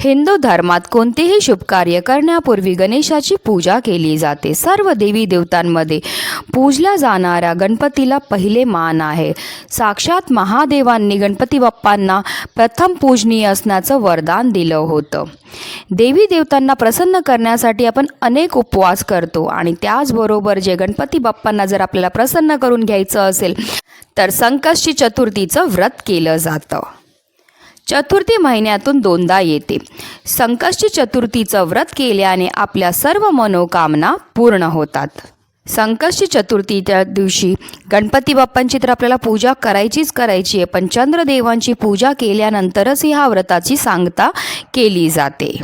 हिंदू धर्मात कोणतेही शुभकार्य करण्यापूर्वी गणेशाची पूजा केली जाते. सर्व देवी देवतांमध्ये पूजल्या जाणाऱ्या गणपतीला पहिले मान आहे. साक्षात महादेवांनी गणपती बाप्पांना प्रथम पूजनीय असण्याचं वरदान दिलं होतं. देवी देवतांना प्रसन्न करण्यासाठी आपण अनेक उपवास करतो आणि त्याचबरोबर जे गणपती बाप्पांना जर आपल्याला प्रसन्न करून घ्यायचं असेल तर संकष्टी चतुर्थीचं व्रत केलं जातं. चतुर्थी महिन्यातून दोनदा येते. संकष्टी चतुर्थीचं व्रत केल्याने आपल्या सर्व मनोकामना पूर्ण होतात. संकष्टी चतुर्थीच्या दिवशी गणपती बाप्पांची तर आपल्याला पूजा करायचीच करायची आहे पण चंद्रदेवांची पूजा केल्यानंतरच ह्या व्रताची सांगता केली जाते.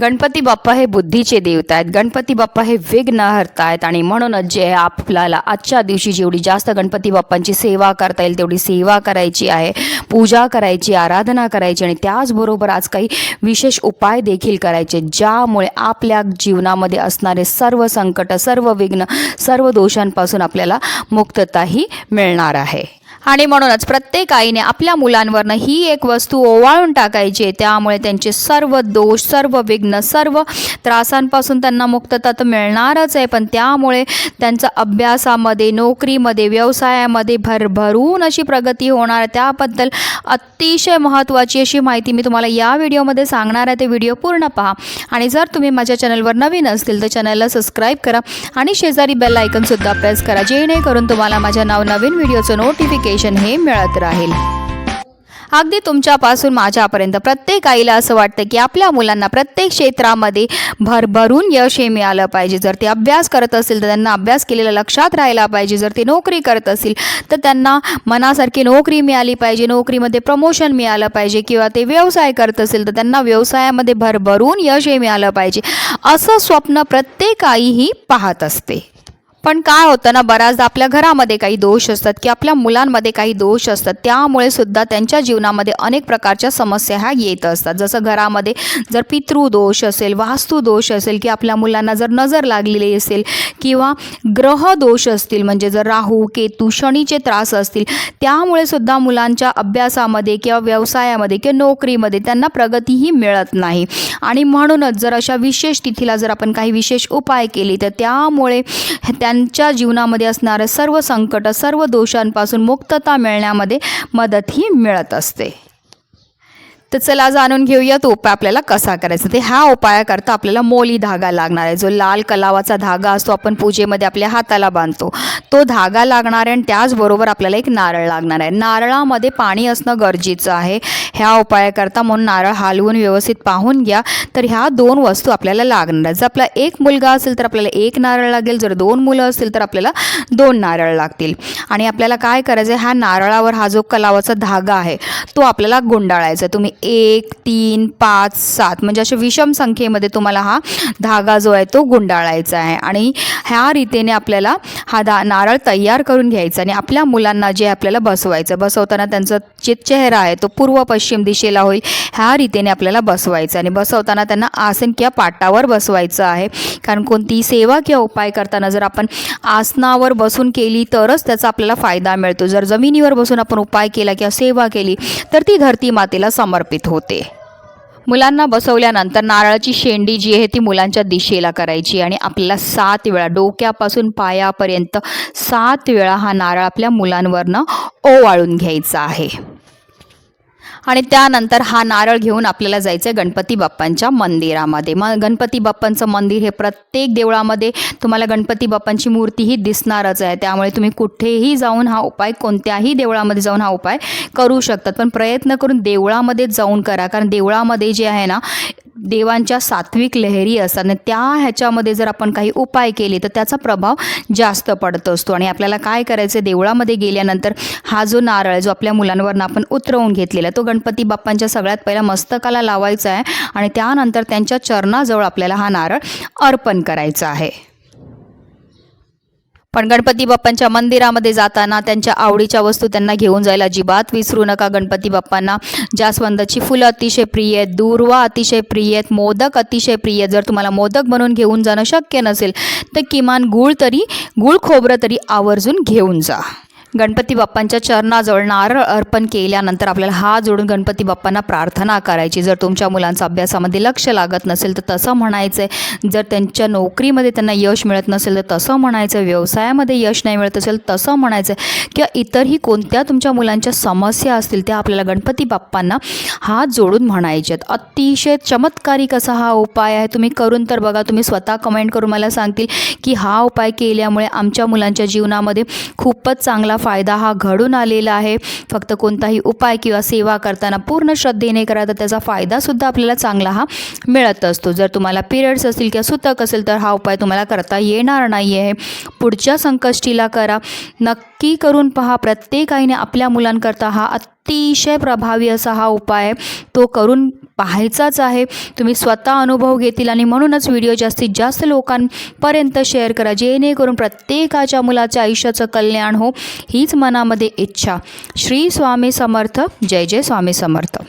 गणपती बाप्पा हे बुद्धीचे देवता आहेत. गणपती बाप्पा हे विघ्न हरतायत आणि म्हणूनच जे आपल्याला आजच्या दिवशी जेवढी जास्त गणपती बाप्पांची सेवा करता येईल तेवढी सेवा करायची आहे. पूजा करायची आराधना करायची आणि त्याचबरोबर आज काही विशेष उपाय देखील करायचे ज्यामुळे आपल्या जीवनामध्ये असणारे सर्व संकट सर्व विघ्न सर्व दोषांपासून आपल्याला मुक्तताही मिळणार आहे. आणि म्हणूनच प्रत्येक आईने आपल्या मुलांवरनं ही एक वस्तू ओवाळून टाकायची. आहे त्यामुळे त्यांचे सर्व दोष सर्व विघ्न सर्व त्रासांपासून त्यांना मुक्तता तर मिळणारच आहे. पण त्यामुळे त्यांचा अभ्यासामध्ये नोकरीमध्ये व्यवसायामध्ये भरभरून अशी प्रगती होणार त्याबद्दल अतिशय महत्त्वाची अशी माहिती मी तुम्हाला या व्हिडिओमध्ये सांगणार आहे. ते व्हिडिओ पूर्ण पहा. आणि जर तुम्ही माझ्या चॅनलवर नवीन असतील तर चॅनलला सबस्क्राईब करा आणि शेजारी बेल आयकनसुद्धा प्रेस करा. जेणेकरून तुम्हाला माझ्या नाव नवीन व्हिडिओचं नोटिफिकेशन हे मिळत राहील. अगदी तुमच्यापासून माझ्यापर्यंत प्रत्येक आईला असं वाटतं की आपल्या मुलांना प्रत्येक क्षेत्रामध्ये भरभरून यश हे मिळालं पाहिजे. जर ते अभ्यास करत असेल तर त्यांना अभ्यास केलेला लक्षात राहिला पाहिजे. जर ते नोकरी करत असतील तर त्यांना मनासारखी नोकरी मिळाली पाहिजे. नोकरीमध्ये प्रमोशन मिळालं पाहिजे किंवा ते व्यवसाय करत असेल तर त्यांना व्यवसायामध्ये भरभरून यश हे मिळालं पाहिजे. असं स्वप्न प्रत्येक आई ही पाहत असते. पण काय होतं ना बऱ्याचदा आपल्या घरामध्ये काही दोष असतात की आपल्या मुलांमध्ये काही दोष असतात. त्यामुळे सुद्धा त्यांच्या जीवनामध्ये अनेक प्रकारच्या समस्या ह्या येत असतात. जसं घरामध्ये जर पितृदोष असेल वास्तुदोष असेल की आपल्या मुलांना जर नजर लागलेली असेल किंवा ग्रह दोष असतील म्हणजे जर राहू केतू शनीचे त्रास असतील त्यामुळे सुद्धा मुलांच्या अभ्यासामध्ये किंवा व्यवसायामध्ये किंवा नोकरीमध्ये त्यांना प्रगतीही मिळत नाही. आणि म्हणूनच जर अशा विशेष तिथीला जर आपण काही विशेष उपाय केले तर त्यामुळे त्या त्यांच्या जीवनामध्ये असणारे सर्व संकट सर्व दोषांपासून मुक्तता मिळण्यामध्ये मदतही मिळत असते. तर चला जाणून घेऊया तो उपाय आपल्याला कसा करायचा. ते ह्या उपायाकरता आपल्याला मोली धागा लागणार आहे. जो लाल कलावाचा धागा असतो आपण पूजेमध्ये आपल्या हाताला बांधतो. तो धागा लागणार आहे आणि त्याचबरोबर आपल्याला एक नारळ लागणार आहे. नारळामध्ये पाणी असणं गरजेचं आहे. ह्या उपायाकरता म्हणून नारळ हालवून व्यवस्थित पाहून घ्या. तर ह्या दोन वस्तू आपल्याला लागणार आहेत. जर आपला एक मुलगा असेल तर आपल्याला एक नारळ लागेल. जर दोन मुलं असतील तर आपल्याला दोन नारळ लागतील. आणि आपल्याला काय करायचं आहे ह्या नारळावर हा जो कलावाचा धागा आहे तो आपल्याला गुंडाळायचा तुम्ही एक तीन पाच सात. म्हणजे अशा विषम संख्येमध्ये तुम्हाला हा धागा जो आहे तो गुंडाळायचा आहे. आणि ह्या रीतीने आपल्याला हा दा नारळ तयार करून घ्यायचा आणि आपल्या मुलांना जे आपल्याला बसवायचं बसवताना त्यांचा जे चेहरा आहे तो पूर्व पश्चिम दिशेला होईल ह्या रीतीने आपल्याला बसवायचं आणि बसवताना त्यांना आसन किंवा पाटावर बसवायचं आहे. कारण कोणतीही सेवा किंवा उपाय करताना जर आपण आसनावर बसून केली तरच त्याचा आपल्याला फायदा मिळतो. जर जमिनीवर बसून आपण उपाय केला किंवा सेवा केली तर ती धरती मातेला समर्पित होते. मुलांना बसवल्यानंतर नारळाची शेंडी जी आहे ती मुलांच्या दिशेला करायची आणि आपल्याला सात वेळा डोक्यापासून पायापर्यंत सात वेळा हा नारळ आपल्या मुलांवरनं ओवाळून घ्यायचा आहे. आणि त्यानंतर हा नारळ घेऊन आपल्याला जायचं आहे गणपती बाप्पांच्या मंदिरामध्ये. मग गणपती बाप्पांचं मंदिर हे प्रत्येक देवळामध्ये तुम्हाला गणपती बाप्पांची मूर्तीही दिसणारच आहे. त्यामुळे तुम्ही कुठेही जाऊन हा उपाय कोणत्याही देवळामध्ये जाऊन हा उपाय करू शकतात पण प्रयत्न करून देवळामध्येच जाऊन करा. कारण देवळामध्ये जे आहे ना देवांच्या सात्विक लहरी असतात. आणि त्या ह्याच्यामध्ये जर आपण काही उपाय केले तर त्याचा प्रभाव जास्त पडत असतो. आणि आपल्याला काय करायचं देवळामध्ये गेल्यानंतर हा जो नारळ जो आपल्या मुलांवरनं आपण उतरवून घेतलेला तो गणपती बाप्पांच्या सगळ्यात पहिला मस्तकाला लावायचा आहे. आणि त्यानंतर त्यांच्या चरणाजवळ आपल्याला हा नारळ अर्पण करायचा आहे. पण गणपती बाप्पांच्या मंदिरामध्ये जाताना त्यांच्या आवडीच्या वस्तू त्यांना घेऊन जायला अजिबात विसरू नका गणपती बाप्पांना. जास्वंदाची फुलं अतिशय प्रिय आहेत दूर्वा अतिशय प्रिय आहेत मोदक अतिशय प्रिय आहेत. जर तुम्हाला मोदक बनवून घेऊन जाणं शक्य नसेल तर किमान गूळ तरी गूळ खोबरं तरी आवर्जून घेऊन जा. गणपती बाप्पांच्या चरणाजवळ नारळ अर्पण केल्यानंतर आपल्याला हात जोडून गणपती बाप्पांना प्रार्थना करायची. जर तुमच्या मुलांचा अभ्यासामध्ये लक्ष लागत नसेल तर तसं म्हणायचं आहे जर त्यांच्या नोकरीमध्ये त्यांना यश मिळत नसेल तर तसं म्हणायचं व्यवसायामध्ये यश नाही मिळत असेल तसं म्हणायचं किंवा इतरही कोणत्या तुमच्या मुलांच्या समस्या असतील त्या आपल्याला गणपती बाप्पांना हात जोडून म्हणायच्यात अतिशय चमत्कारिक असा हा उपाय आहे. तुम्ही करून तर बघा. तुम्ही स्वतः कमेंट करून मला सांगतील की हा उपाय केल्यामुळे आमच्या मुलांच्या जीवनामध्ये खूपच चांगला फायदा हा घडून आलेला आहे. फक्त कोणताही उपाय किंवा सेवा करताना पूर्ण श्रद्धेने करा तर त्याचा फायदासुद्धा आपल्याला चांगला हा मिळत असतो. जर तुम्हाला पिरियड्स असतील किंवा सुतक असेल तर हा उपाय तुम्हाला करता येणार नाही आहे पुढच्या संकष्टीला करा. नक्की करून पहा प्रत्येक आईने आपल्या मुलांकरता हा अतिशय प्रभावी असा हा उपाय आहे. तो करून पाहायचाच आहे. तुम्ही स्वतः अनुभव घेतील आणि म्हणूनच व्हिडिओ जास्तीत जास्त लोकांपर्यंत शेअर करा. जेणेकरून प्रत्येकाच्या मुलाच्या आयुष्याचं कल्याण हो हीच मनामध्ये इच्छा. श्री स्वामी समर्थ. जय जय स्वामी समर्थ.